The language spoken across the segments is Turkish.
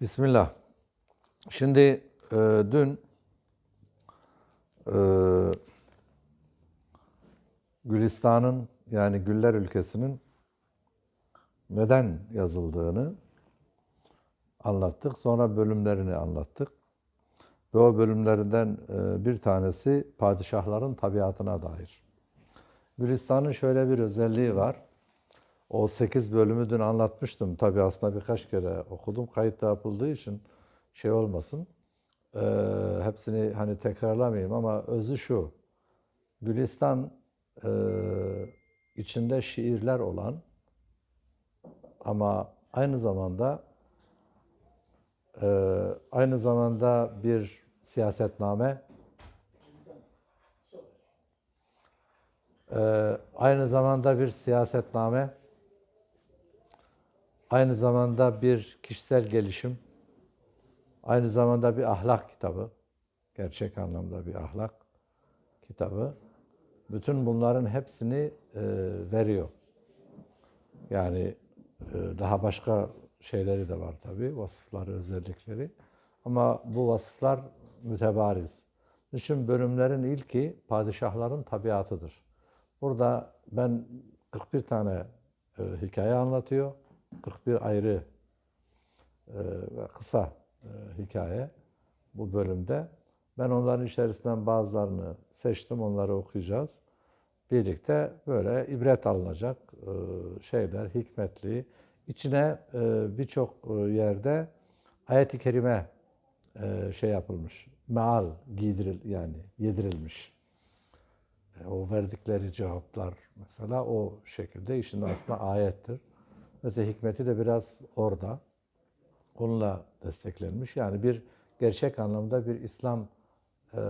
Bismillah. Şimdi e, dün e, Gülistan'ın yani Güller ülkesinin neden yazıldığını anlattık. Sonra bölümlerini anlattık. Ve o bölümlerinden e, bir tanesi padişahların tabiatına dair. Gülistan'ın şöyle bir özelliği var. O 8 bölümü dün anlatmıştım. Tabii aslında birkaç kere okudum. Kayıtta yapıldığı için şey olmasın. Ee, hepsini hani tekrarlamayayım ama özü şu. Gülistan e, içinde şiirler olan ama aynı zamanda e, aynı zamanda bir siyasetname e, aynı zamanda bir siyasetname aynı zamanda bir kişisel gelişim, aynı zamanda bir ahlak kitabı, gerçek anlamda bir ahlak kitabı. Bütün bunların hepsini e, veriyor. Yani e, daha başka şeyleri de var tabii, vasıfları, özellikleri. Ama bu vasıflar mütebariz. Düşün bölümlerin ilki padişahların tabiatıdır. Burada ben 41 tane e, hikaye anlatıyor. 41 ayrı e, ve kısa e, hikaye bu bölümde. Ben onların içerisinden bazılarını seçtim, onları okuyacağız. Birlikte böyle ibret alınacak e, şeyler, hikmetli. İçine birçok yerde ayet-i kerime şey yapılmış, meal giydiril yani yedirilmiş. O verdikleri cevaplar mesela o şekilde işin aslında ayettir. Mesela hikmeti de biraz orada. Onunla desteklenmiş. Yani bir gerçek anlamda bir İslam e,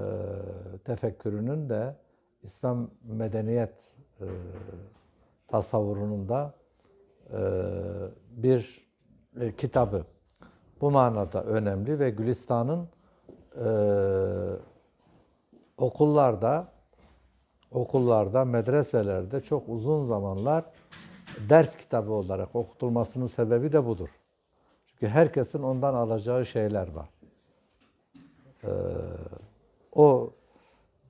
tefekkürünün de İslam medeniyet e, tasavvurunun da e, bir e, kitabı. Bu manada önemli ve Gülistan'ın e, okullarda, okullarda, medreselerde çok uzun zamanlar ders kitabı olarak okutulmasının sebebi de budur. Çünkü herkesin ondan alacağı şeyler var. Ee, o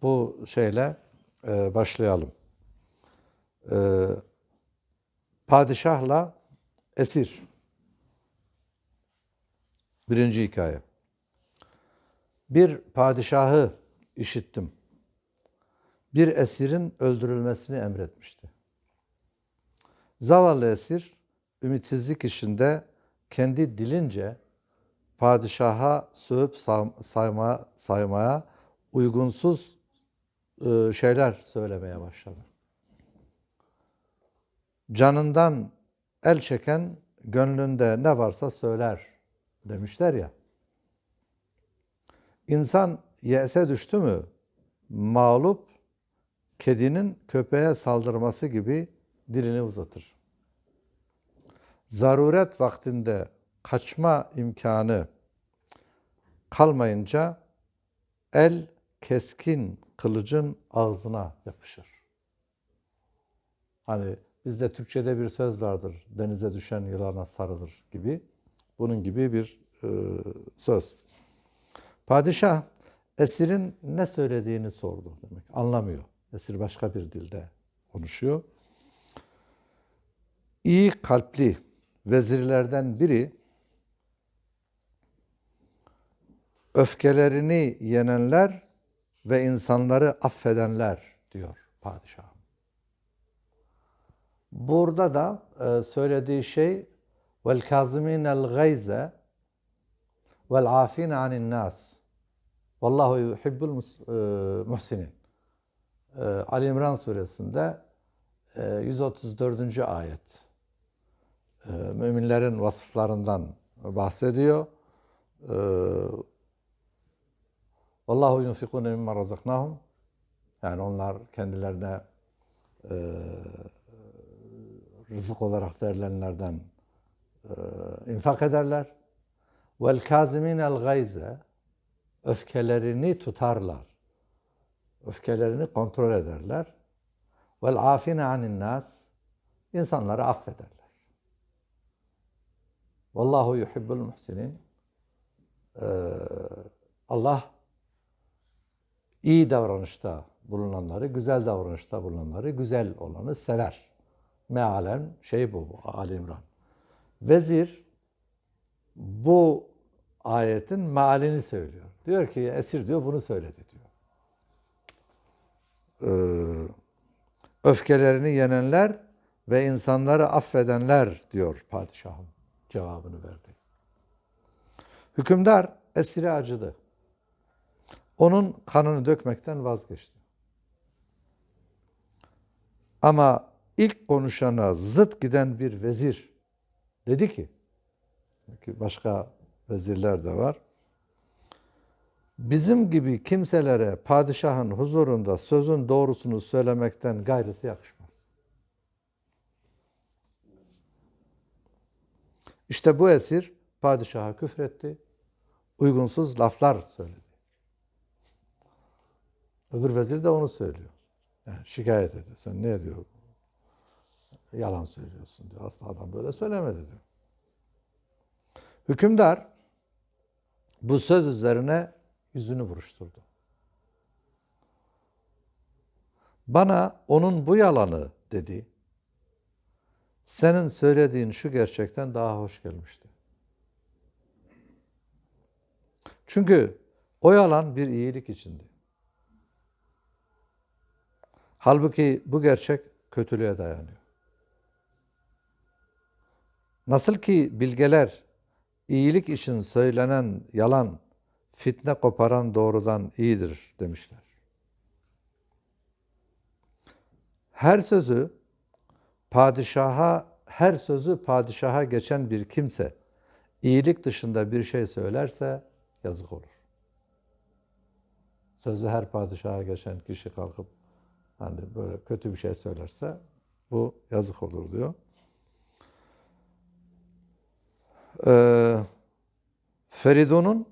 bu şeyle e, başlayalım. Ee, padişahla esir. Birinci hikaye. Bir padişahı işittim. Bir esirin öldürülmesini emretmişti. Zavallı esir ümitsizlik içinde kendi dilince padişaha sövüp sayma, saymaya uygunsuz e, şeyler söylemeye başladı. Canından el çeken gönlünde ne varsa söyler demişler ya. İnsan yese düştü mü mağlup kedinin köpeğe saldırması gibi dilini uzatır. Zaruret vaktinde kaçma imkanı kalmayınca el keskin kılıcın ağzına yapışır. Hani bizde Türkçe'de bir söz vardır. Denize düşen yılana sarılır gibi. Bunun gibi bir e, söz. Padişah esirin ne söylediğini sordu demek. Anlamıyor. Esir başka bir dilde konuşuyor iyi kalpli vezirlerden biri öfkelerini yenenler ve insanları affedenler diyor padişah. Burada da e, söylediği şey vel kazimin el gayze vel afin anin nas. Vallahu yuhibbul e, muhsinin. E, Ali İmran suresinde 134. ayet. E, müminlerin vasıflarından bahsediyor. E, Vallahu yunfikune mimma razaknahum. Yani onlar kendilerine e, rızık olarak verilenlerden e, infak ederler. Vel kazimin el gayze öfkelerini tutarlar. Öfkelerini kontrol ederler. Vel afine anin nas insanları affederler. Vallahu yuhibbul muhsinin. e, Allah iyi davranışta bulunanları, güzel davranışta bulunanları, güzel olanı sever. Mealen şey bu Ali İmran. Vezir bu ayetin mealini söylüyor. Diyor ki esir diyor bunu söyledi diyor. Ee, öfkelerini yenenler ve insanları affedenler diyor padişahım cevabını verdi. Hükümdar esire acıdı. Onun kanını dökmekten vazgeçti. Ama ilk konuşana zıt giden bir vezir dedi ki, ki başka vezirler de var. Bizim gibi kimselere padişahın huzurunda sözün doğrusunu söylemekten gayrısı yakışmaz. İşte bu esir padişaha küfretti, uygunsuz laflar söyledi. Öbür vezir de onu söylüyor. Yani şikayet ediyor. Sen ne diyor? Yalan söylüyorsun diyor. Aslında adam böyle söylemedi diyor. Hükümdar bu söz üzerine yüzünü buruşturdu. Bana onun bu yalanı dedi. Senin söylediğin şu gerçekten daha hoş gelmişti. Çünkü o yalan bir iyilik içindi. Halbuki bu gerçek kötülüğe dayanıyor. Nasıl ki bilgeler iyilik için söylenen yalan fitne koparan doğrudan iyidir demişler. Her sözü padişaha her sözü padişaha geçen bir kimse iyilik dışında bir şey söylerse yazık olur. Sözü her padişaha geçen kişi kalkıp hani böyle kötü bir şey söylerse bu yazık olur diyor. Ee, Feridun'un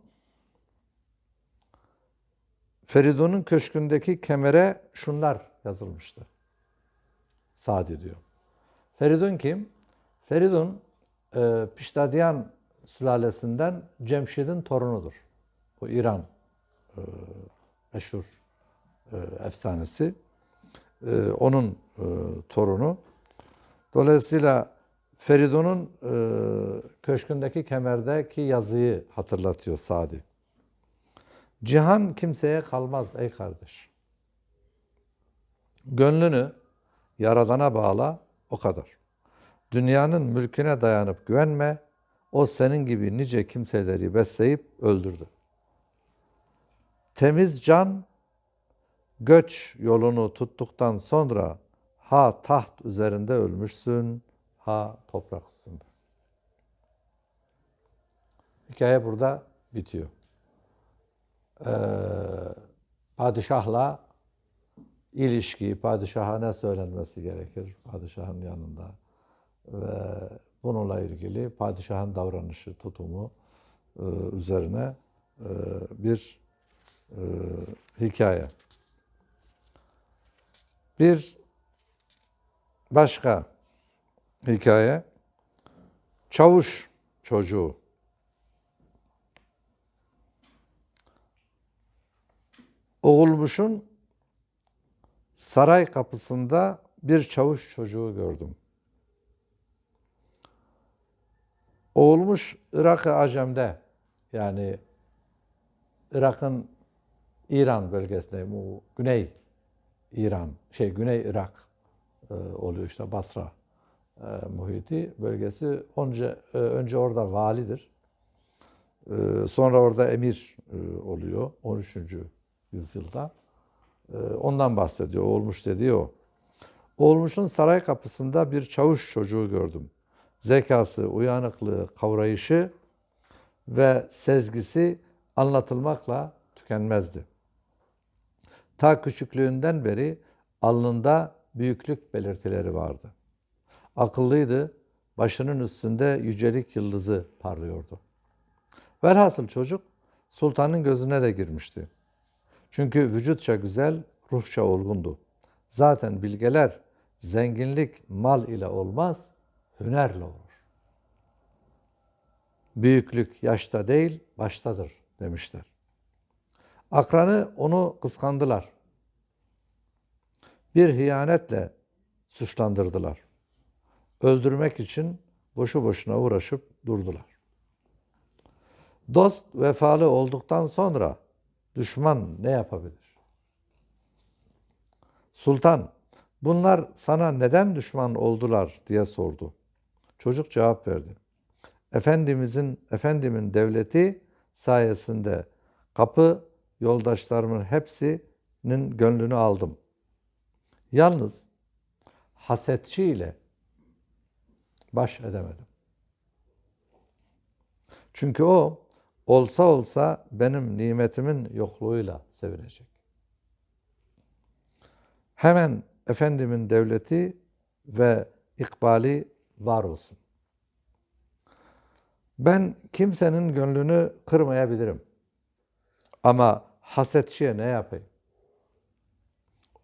Feridun'un köşkündeki kemere şunlar yazılmıştı. Sadi diyor. Feridun kim? Feridun e, Piştadiyan sülalesinden Cemşid'in torunudur. Bu İran e, meşhur e, efsanesi. E, onun e, torunu. Dolayısıyla Feridun'un e, köşkündeki kemerdeki yazıyı hatırlatıyor Sadi. Cihan kimseye kalmaz ey kardeş. Gönlünü Yaradan'a bağla o kadar. Dünyanın mülküne dayanıp güvenme, o senin gibi nice kimseleri besleyip öldürdü. Temiz can, göç yolunu tuttuktan sonra ha taht üzerinde ölmüşsün, ha toprak üstünde. Hikaye burada bitiyor. Ee, padişahla ilişki, padişaha ne söylenmesi gerekir padişahın yanında ve bununla ilgili padişahın davranışı, tutumu e, üzerine e, bir e, hikaye. Bir başka hikaye, çavuş çocuğu. Oğulmuş'un saray kapısında bir çavuş çocuğu gördüm. Oğulmuş Irak-ı Acem'de yani Irak'ın İran bölgesinde bu Güney İran, şey Güney Irak e, oluyor işte Basra e, muhiti bölgesi. Önce, e, önce orada validir. E, sonra orada emir e, oluyor 13 yüzyılda. Ee, ondan bahsediyor. Olmuş dediği o. Olmuş'un saray kapısında bir çavuş çocuğu gördüm. Zekası, uyanıklığı, kavrayışı ve sezgisi anlatılmakla tükenmezdi. Ta küçüklüğünden beri alnında büyüklük belirtileri vardı. Akıllıydı, başının üstünde yücelik yıldızı parlıyordu. Velhasıl çocuk sultanın gözüne de girmişti. Çünkü vücutça güzel, ruhça olgundu. Zaten bilgeler zenginlik mal ile olmaz, hünerle olur. Büyüklük yaşta değil, baştadır demişler. Akranı onu kıskandılar. Bir hıyanetle suçlandırdılar. Öldürmek için boşu boşuna uğraşıp durdular. Dost vefalı olduktan sonra düşman ne yapabilir? Sultan, bunlar sana neden düşman oldular diye sordu. Çocuk cevap verdi. Efendimizin, efendimin devleti sayesinde kapı yoldaşlarımın hepsinin gönlünü aldım. Yalnız hasetçi ile baş edemedim. Çünkü o olsa olsa benim nimetimin yokluğuyla sevinecek. Hemen efendimin devleti ve ikbali var olsun. Ben kimsenin gönlünü kırmayabilirim. Ama hasetçiye ne yapayım?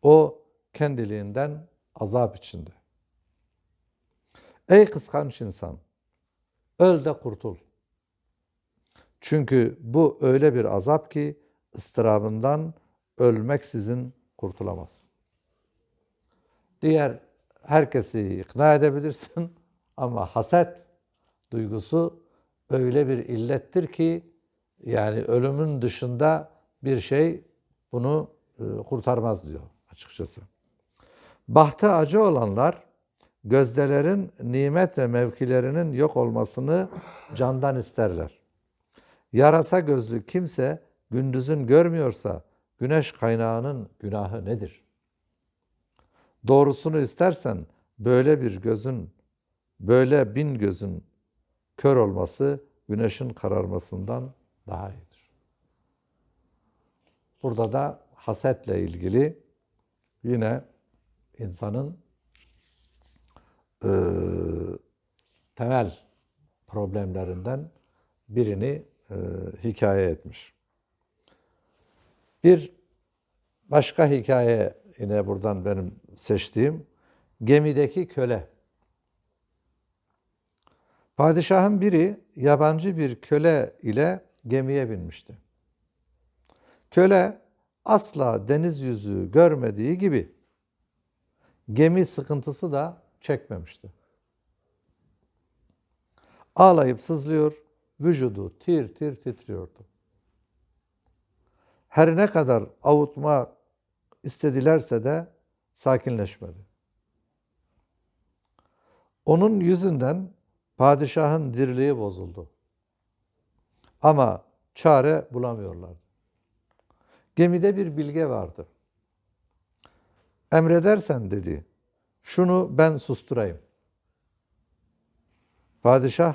O kendiliğinden azap içinde. Ey kıskanç insan! Öl de kurtul. Çünkü bu öyle bir azap ki ıstırabından ölmeksizin kurtulamaz. Diğer herkesi ikna edebilirsin ama haset duygusu öyle bir illettir ki yani ölümün dışında bir şey bunu e, kurtarmaz diyor açıkçası. Bahtı acı olanlar gözdelerin nimet ve mevkilerinin yok olmasını candan isterler. Yarasa gözlü kimse gündüzün görmüyorsa güneş kaynağının günahı nedir? Doğrusunu istersen böyle bir gözün, böyle bin gözün kör olması güneşin kararmasından daha iyidir. Burada da hasetle ilgili yine insanın e, temel problemlerinden birini e, hikaye etmiş. Bir başka hikaye yine buradan benim seçtiğim gemideki köle. Padişahın biri yabancı bir köle ile gemiye binmişti. Köle asla deniz yüzü görmediği gibi gemi sıkıntısı da çekmemişti. Ağlayıp sızlıyor, vücudu tir tir titriyordu. Her ne kadar avutma istedilerse de sakinleşmedi. Onun yüzünden padişahın dirliği bozuldu. Ama çare bulamıyorlardı. Gemide bir bilge vardı. Emredersen dedi, şunu ben susturayım. Padişah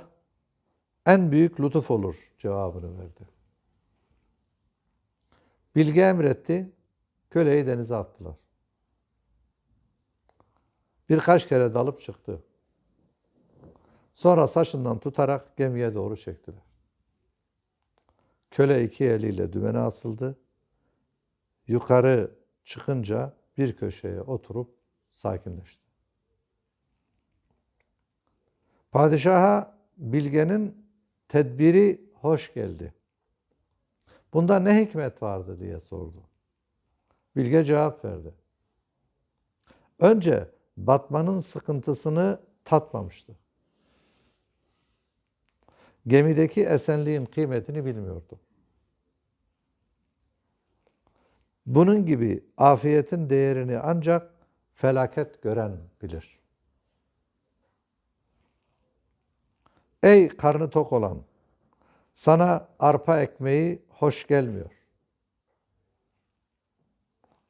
en büyük lütuf olur cevabını verdi. Bilge emretti, köleyi denize attılar. Birkaç kere dalıp çıktı. Sonra saçından tutarak gemiye doğru çektiler. Köle iki eliyle dümene asıldı. Yukarı çıkınca bir köşeye oturup sakinleşti. Padişaha bilgenin tedbiri hoş geldi. Bunda ne hikmet vardı diye sordu. Bilge cevap verdi. Önce batmanın sıkıntısını tatmamıştı. Gemideki esenliğin kıymetini bilmiyordu. Bunun gibi afiyetin değerini ancak felaket gören bilir. Ey karnı tok olan, sana arpa ekmeği hoş gelmiyor.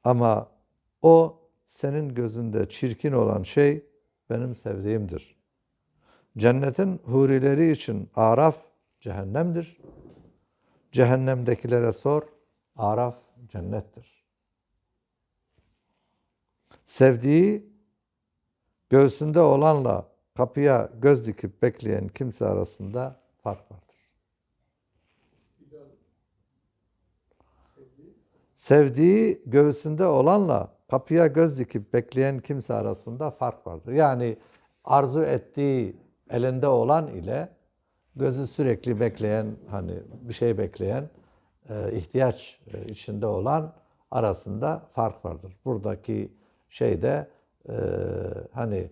Ama o senin gözünde çirkin olan şey benim sevdiğimdir. Cennetin hurileri için araf cehennemdir. Cehennemdekilere sor, araf cennettir. Sevdiği göğsünde olanla kapıya göz dikip bekleyen kimse arasında fark vardır. Sevdiği göğsünde olanla kapıya göz dikip bekleyen kimse arasında fark vardır. Yani arzu ettiği elinde olan ile gözü sürekli bekleyen hani bir şey bekleyen e, ihtiyaç e, içinde olan arasında fark vardır. Buradaki şeyde e, hani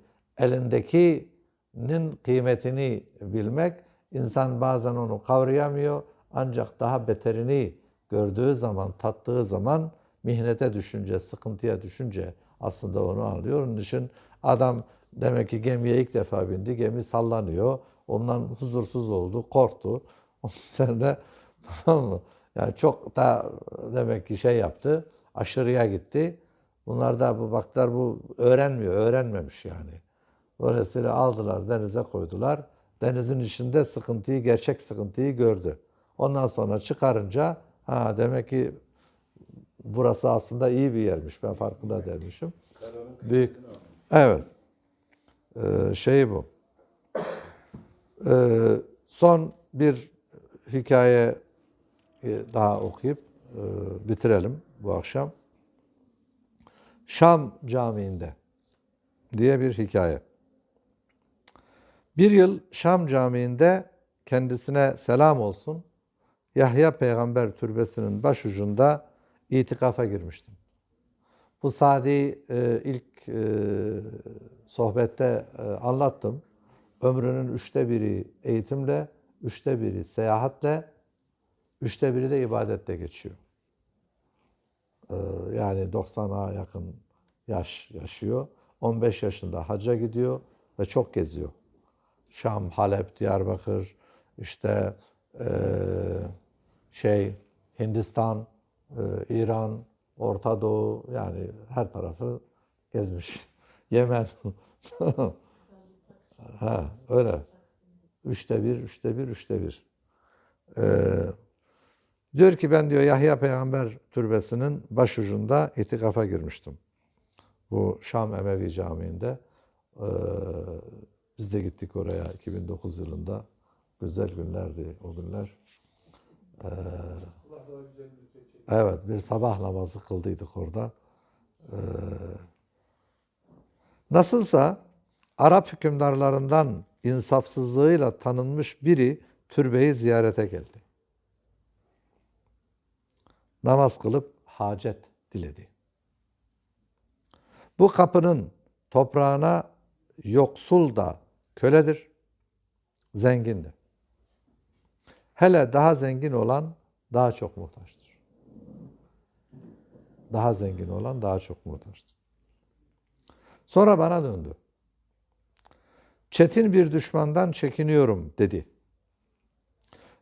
elindekinin kıymetini bilmek insan bazen onu kavrayamıyor ancak daha beterini gördüğü zaman tattığı zaman mihnete düşünce, sıkıntıya düşünce aslında onu anlıyor. Onun için adam demek ki gemiye ilk defa bindi. Gemi sallanıyor. Ondan huzursuz oldu, korktu. Ondan sonra tamam mı? Yani çok da demek ki şey yaptı. Aşırıya gitti. Bunlar da bu baklar bu öğrenmiyor, öğrenmemiş yani. Dolayısıyla aldılar denize koydular. Denizin içinde sıkıntıyı, gerçek sıkıntıyı gördü. Ondan sonra çıkarınca ha demek ki burası aslında iyi bir yermiş. Ben farkında dermişim. Büyük. Evet. Ee, şey bu. Ee, son bir hikaye daha okuyup e, bitirelim bu akşam. Şam Camii'nde diye bir hikaye. Bir yıl Şam Camii'nde kendisine selam olsun Yahya Peygamber türbesinin başucunda itikafa girmiştim. Bu Sadi e, ilk e, sohbette e, anlattım. Ömrünün üçte biri eğitimle, üçte biri seyahatle, üçte biri de ibadette geçiyor. E, yani 90'a yakın yaş yaşıyor. 15 yaşında hacca gidiyor ve çok geziyor. Şam, Halep, Diyarbakır, işte e, şey Hindistan, e, İran, Orta Doğu yani her tarafı gezmiş. Yemen. ha, öyle. Üçte bir, üçte bir, üçte bir. Ee, diyor ki ben diyor Yahya Peygamber türbesinin başucunda itikafa girmiştim. Bu Şam Emevi Camii'nde. Ee, biz de gittik oraya 2009 yılında. Güzel günlerdi o günler. Ee, evet bir sabah namazı kıldıydık orada. Ee, nasılsa Arap hükümdarlarından insafsızlığıyla tanınmış biri türbeyi ziyarete geldi. Namaz kılıp hacet diledi. Bu kapının toprağına yoksul da köledir, zengin de. Hele daha zengin olan daha çok muhtaçtır. Daha zengin olan daha çok muhtaçtır. Sonra bana döndü. Çetin bir düşmandan çekiniyorum dedi.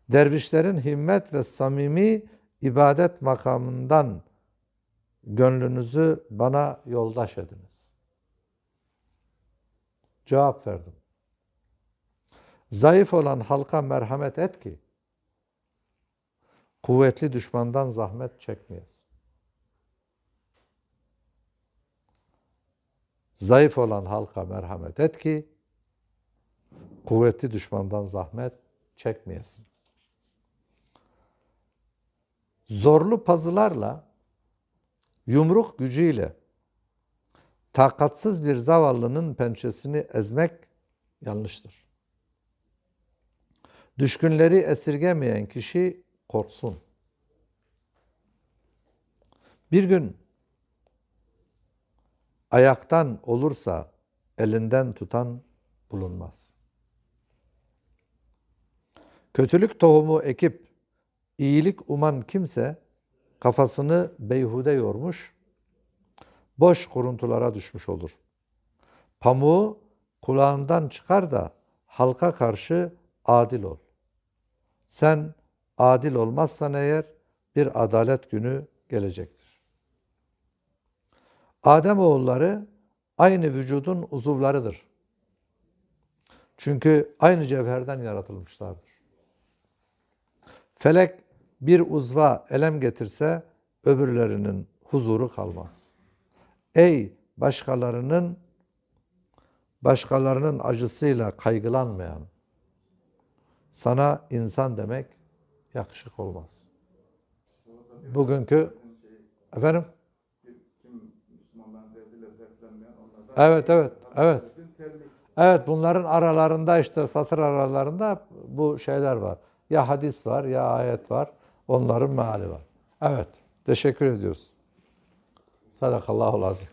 Dervişlerin himmet ve samimi ibadet makamından gönlünüzü bana yoldaş ediniz. Cevap verdim. Zayıf olan halka merhamet et ki kuvvetli düşmandan zahmet çekmeyiz. Zayıf olan halka merhamet et ki kuvvetli düşmandan zahmet çekmeyesin. Zorlu pazılarla, yumruk gücüyle takatsız bir zavallının pençesini ezmek yanlıştır. Düşkünleri esirgemeyen kişi korksun. Bir gün ayaktan olursa elinden tutan bulunmaz. Kötülük tohumu ekip iyilik uman kimse kafasını beyhude yormuş, boş kuruntulara düşmüş olur. Pamuğu kulağından çıkar da halka karşı adil ol. Sen adil olmazsan eğer bir adalet günü gelecektir. Adem oğulları aynı vücudun uzuvlarıdır. Çünkü aynı cevherden yaratılmışlardır. Felek bir uzva elem getirse öbürlerinin huzuru kalmaz. Ey başkalarının başkalarının acısıyla kaygılanmayan sana insan demek yakışık olmaz. Bugünkü efendim evet evet evet Evet bunların aralarında işte satır aralarında bu şeyler var. Ya hadis var ya ayet var. Onların meali var. Evet. Teşekkür ediyoruz. Sadakallahu azim.